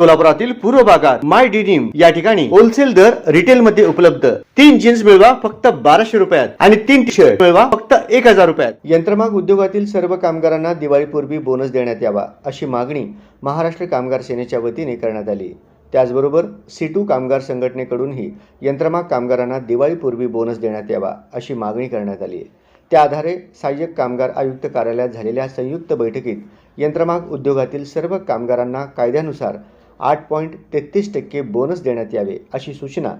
सोलापुरातील पूर्व भागात माय डिनिम या ठिकाणी होलसेल दर रिटेल मध्ये उपलब्ध. तीन जीन्स मिळवा फक्त बाराशे रुपयात आणि तीन टी शर्ट मिळवा फक्त एक हजार रुपयात. यंत्रमाग उद्योगातील सर्व कामगारांना दिवाळीपूर्वी बोनस देण्यात यावा अशी मागणी महाराष्ट्र कामगार सेनेच्या वतीने करण्यात आली. त्याचबरोबर सीटू कामगार संघटनेकडूनही यंत्रमाग कामगारांना दिवाळीपूर्वी बोनस देण्यात यावा अशी मागणी करण्यात आली. त्या आधारे सहाय्यक कामगार आयुक्त कार्यालयात झालेल्या संयुक्त बैठकीत यंत्रमाग उद्योगातील सर्व कामगारांना कायद्यानुसार आठ पॉईंट तेहतीस टक्के बोनस देण्यात यावे अशी सूचना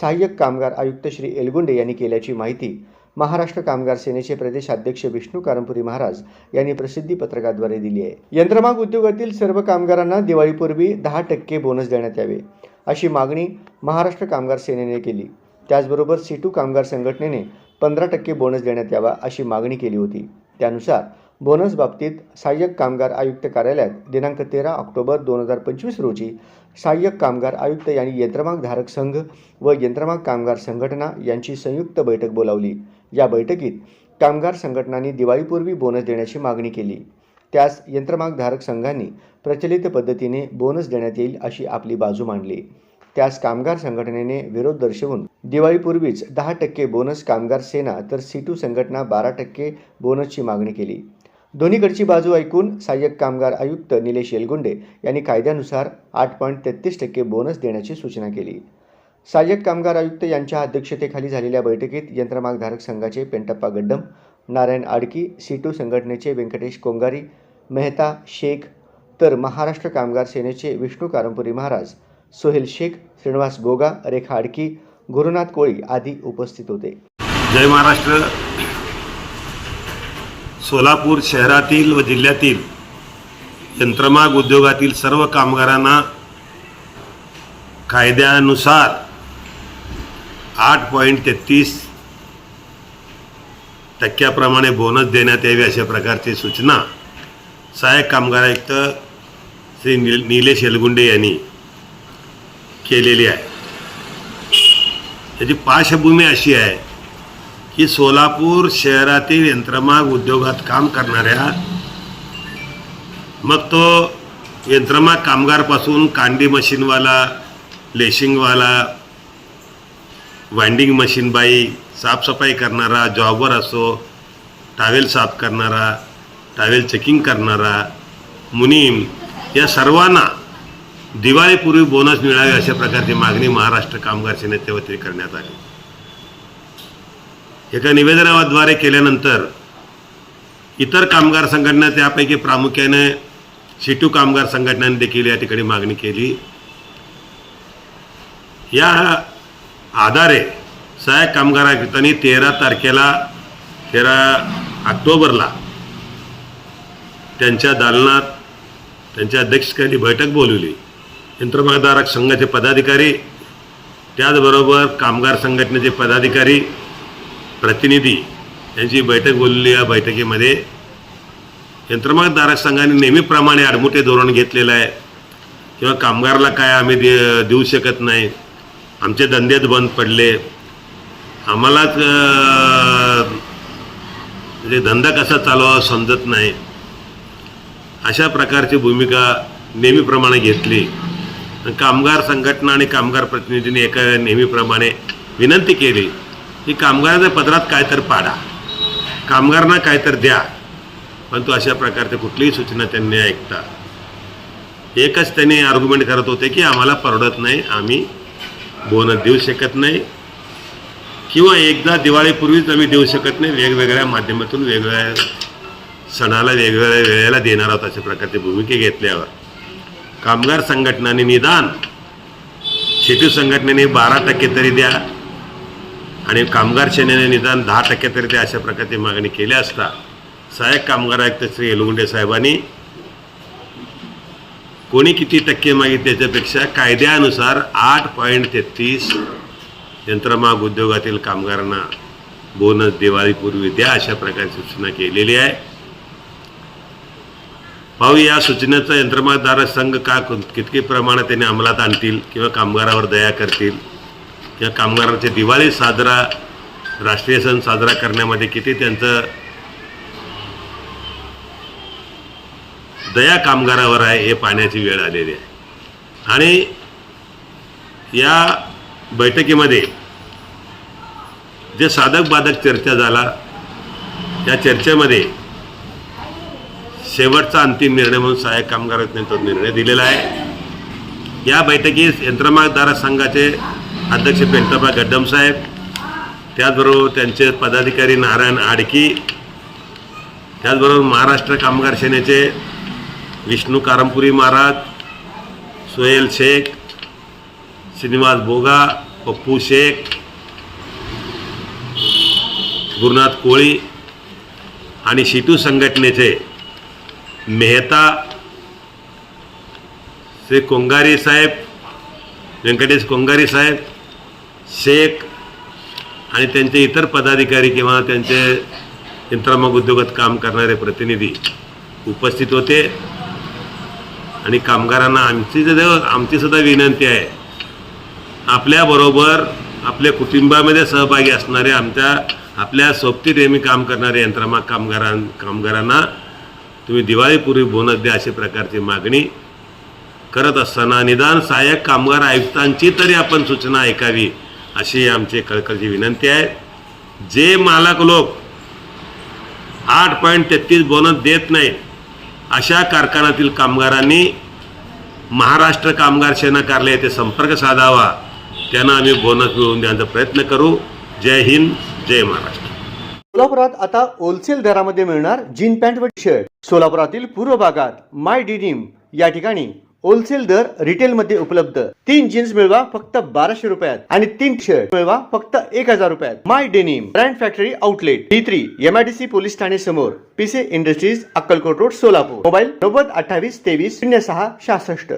सहाय्यक कामगार आयुक्त श्री एलगुंडे यांनी केल्याची माहिती महाराष्ट्र कामगार सेनेचे प्रदेशाध्यक्ष विष्णू कारंपुरी महाराज यांनी प्रसिद्धी पत्रकाद्वारे दिली आहे. यंत्रमाग उद्योगातील सर्व कामगारांना दिवाळीपूर्वी दहा टक्के बोनस देण्यात यावे अशी मागणी महाराष्ट्र कामगार सेनेने केली. त्याचबरोबर सीटू कामगार संघटनेने पंधरा टक्के बोनस देण्यात यावा अशी मागणी केली होती. त्यानुसार बोनस बाबतीत सहाय्यक कामगार आयुक्त कार्यालयात दिनांक तेरा ऑक्टोबर दोन हजार पंचवीस रोजी सहाय्यक कामगार आयुक्त यांनी यंत्रमाग धारक संघ व यंत्रमाग कामगार संघटना यांची संयुक्त बैठक बोलावली. या बैठकीत कामगार संघटनांनी दिवाळीपूर्वी बोनस देण्याची मागणी केली. त्यास यंत्रमाग धारक संघांनी प्रचलित पद्धतीने बोनस देण्यात येईल अशी आपली बाजू मांडली. त्यास कामगार संघटनेने विरोध दर्शवून दिवाळीपूर्वीच दहा टक्के बोनस कामगार सेना तर सीटू संघटना बारा टक्के बोनसची मागणी केली. दोन्हीकडची बाजू ऐकून सहाय्यक कामगार आयुक्त निलेश येलगुंडे यांनी कायद्यानुसार आठ पॉईंट तेहतीस टक्के बोनस देण्याची सूचना केली. सहाय्यक कामगार आयुक्त यांच्या अध्यक्षतेखाली झालेल्या बैठकीत यंत्रमागधारक संघाचे पेंटप्पा गड्डम नारायण आडकी सीटू संघटनेचे व्यंकटेश कोंगारी मेहता शेख तर महाराष्ट्र कामगार सेनेचे विष्णू कारंपुरी महाराज सोहेल शेख श्रीनिवास गोगा रेखा आडकी गुरुनाथ कोळी आदी उपस्थित होते. जय महाराष्ट्र. सोलापूर शहरातील व जिल्ह्यातील यंत्रमाग उद्योगातील सर्व कामगारांना कायद्यानुसार आठ पॉईंट तेहतीस टक्क्याप्रमाणे बोनस देण्यात यावी अशा प्रकारची सूचना सहाय्यक कामगार आयुक्त श्री नि निलेश येलगुंडे यांनी केलेली आहे. याची पार्श्वभूमी अशी आहे की सोलापूर शहरातील यंत्रमाग उद्योगात काम करणाऱ्या मग तो यंत्रमाग कामगारपासून कांडी मशीनवाला लेशिंगवाला वाइंडिंग मशीन बाई साफसफाई करणारा जॉबवर असो टावेल साफ करणारा टावेल चेकिंग करणारा मुनीम या सर्वांना दिवाळीपूर्वी बोनस मिळावे अशा प्रकारची मागणी महाराष्ट्र कामगार सेनेच्या वतीने करण्यात आली. एका निवेदनाद्वारे केल्यानंतर इतर कामगार संघटना त्यापैकी प्रामुख्याने सिटू कामगार संघटनांनी देखील या ठिकाणी मागणी केली. या आधारे सहाय्यक कामगार आयुक्तांनी तेरा तारखेला तेरा ऑक्टोबरला त्यांच्या दालनात त्यांच्या अध्यक्षतेखाली बैठक बोलवली. यंत्रमागधारक संघाचे पदाधिकारी त्याचबरोबर कामगार संघटनेचे पदाधिकारी प्रतिनिधी यांची बैठक बोलली. या बैठकीमध्ये यंत्रमागधारक संघाने नेहमीप्रमाणे आडमुठे धोरण घेतलेलं आहे. किंवा कामगारला काय आम्ही दे देऊ शकत नाही. आमचे धंदेच बंद पडले. आम्हालाच म्हणजे धंदा कसा चालवावा समजत नाही. अशा प्रकारची भूमिका नेहमीप्रमाणे घेतली. कामगार संघटना आणि कामगार प्रतिनिधींनी एका नेहमीप्रमाणे विनंती केली. की कामगाराच्या पदरात काय तर पाडा. कामगारांना काय तर द्या. परंतु अशा प्रकारच्या कुठलीही सूचना त्यांनी ऐकता. एकच त्यांनी आर्ग्युमेंट करत होते की आम्हाला परवडत नाही आम्ही बोनस देऊ शकत नाही. किंवा एकदा दिवाळीपूर्वीच आम्ही देऊ शकत नाही वेगवेगळ्या माध्यमातून वेगवेगळ्या सणाला वेगवेगळ्या वेळेला देणार आहोत अशा प्रकारची भूमिका घेतल्यावर. कामगार संघटनांनी निदान शेती संघटनेने बारा टक्के तरी द्या. आणि कामगार सेनेने निदान दहा टक्के तरी ते अशा प्रकारची मागणी केली असता सहाय्यक कामगार आयुक्त श्री एलगुंडे साहेबांनी कोणी किती टक्के मागितले त्याच्यापेक्षा कायद्यानुसार आठ पॉईंट तेहतीस यंत्रमाग उद्योगातील कामगारांना बोनस दिवाळीपूर्वी द्या अशा प्रकारची सूचना केलेली आहे. भाऊ या सूचनेचा यंत्रमागधारक संघ का कितकी प्रमाणात त्यांनी अंमलात आणतील किंवा कामगारावर दया करतील? किंवा कामगारांचे दिवाळी साजरा राष्ट्रीय सण साजरा करण्यामध्ये किती त्यांचं दया कामगारावर आहे हे पाहण्याची वेळ आलेली आहे. आणि या बैठकीमध्ये जे साधक बाधक चर्चा झाला या चर्चेमध्ये शेवटचा अंतिम निर्णय म्हणून सहाय्यक कामगार तो निर्णय दिलेला आहे. या बैठकीस यंत्रमागदार संघाचे अध्यक्ष पेंटबा गड्डम साहेब त्याचबरोबर त्यांचे पदाधिकारी नारायण आडकी त्याचबरोबर महाराष्ट्र कामगार सेनेचे विष्णू कारमपुरी महाराज सोहेल शेख श्रीनिवास बोगा पप्पू शेख गुरुनाथ कोळी आणि शिटू संघटनेचे मेहता श्री कोंगारी साहेब व्यंकटेश कोंगारी साहेब शेख आणि त्यांचे इतर पदाधिकारी किंवा त्यांचे यंत्रमाग उद्योगात काम करणारे प्रतिनिधी उपस्थित होते. आणि कामगारांना आमची जर आमची सुद्धा विनंती आहे आपल्याबरोबर आपल्या कुटुंबामध्ये सहभागी असणारे आमच्या आपल्या सोबतीत नेहमी काम करणारे यंत्रमाग कामगारां कामगारांना तुम्ही दिवाळीपूर्वी बोनस द्या अशी प्रकारची मागणी करत असताना निदान सहाय्यक कामगार आयुक्तांची तरी आपण सूचना ऐकावी. अशी आमची कळकळची विनंती आहे. जे मालक लोक आठ पॉईंट तेहतीस बोनस देत नाहीत अशा कारखान्यातील कामगारांनी महाराष्ट्र कामगार सेना कार्यालय येथे संपर्क साधावा. त्यांना आम्ही बोनस मिळवून देण्याचा प्रयत्न करू. जय हिंद जय महाराष्ट्र. सोलापुरात आता होलसेल दरामध्ये मिळणार जीन पॅन्ट व शर्ट. सोलापुरातील पूर्व भागात माय डिनिम या ठिकाणी होलसेल दर रिटेल मध्ये उपलब्ध. तीन जीन्स मिळवा फक्त बाराशे रुपयात आणि तीन शर्ट मिळवा फक्त एक हजार रुपयात. My denim brand factory outlet D three MIDC police Thane समोर पीसे industries Akkalkot road Solapur. Mobile नव्वद अठ्ठावीस तेवीस शून्य सहा सहासष्ट.